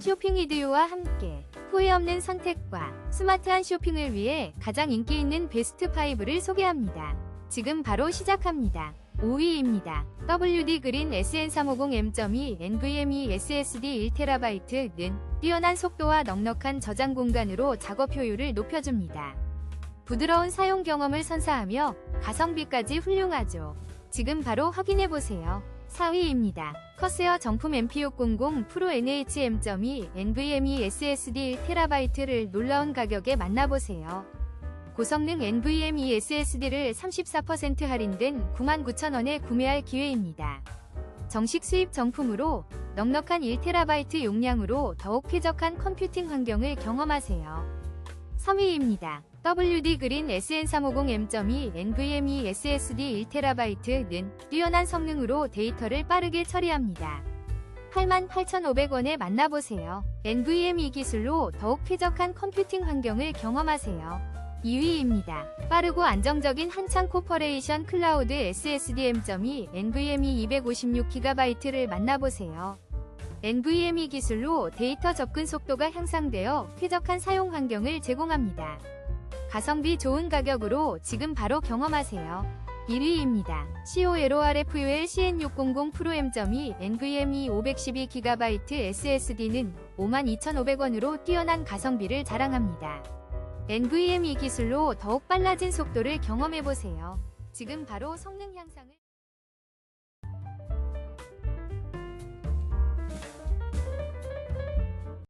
쇼핑 이디오와 함께 후회 없는 선택과 스마트한 쇼핑을 위해 가장 인기 있는 베스트 5를 소개합니다. 지금 바로 시작합니다. 5위입니다. WD 그린 SN350M.2 NVMe SSD 1TB는 뛰어난 속도와 넉넉한 저장 공간으로 작업 효율을 높여줍니다. 부드러운 사용 경험을 선사하며 가성비까지 훌륭하죠. 지금 바로 확인해보세요. 4위입니다. 커세어 정품 MP600 프로 NHM.2 NVMe SSD 1TB를 놀라운 가격에 만나보세요. 고성능 NVMe SSD를 34% 할인된 99,000원에 구매할 기회입니다. 정식 수입 정품으로 넉넉한 1TB 용량으로 더욱 쾌적한 컴퓨팅 환경을 경험하세요. 3위입니다. WD 그린 SN350M.2 NVMe SSD 1TB는 뛰어난 성능으로 데이터를 빠르게 처리합니다. 88,500원에 만나보세요. NVMe 기술로 더욱 쾌적한 컴퓨팅 환경을 경험하세요. 2위입니다. 빠르고 안정적인 한창 코퍼레이션 클라우드 SSDM.2 NVMe 256GB를 만나보세요. NVMe 기술로 데이터 접근 속도가 향상되어 쾌적한 사용 환경을 제공합니다. 가성비 좋은 가격으로 지금 바로 경험하세요. 1위입니다. COLORFUL CN600 프로 M.2 NVMe 512GB SSD는 52,500원으로 뛰어난 가성비를 자랑합니다. NVMe 기술로 더욱 빨라진 속도를 경험해보세요. 지금 바로 성능 향상을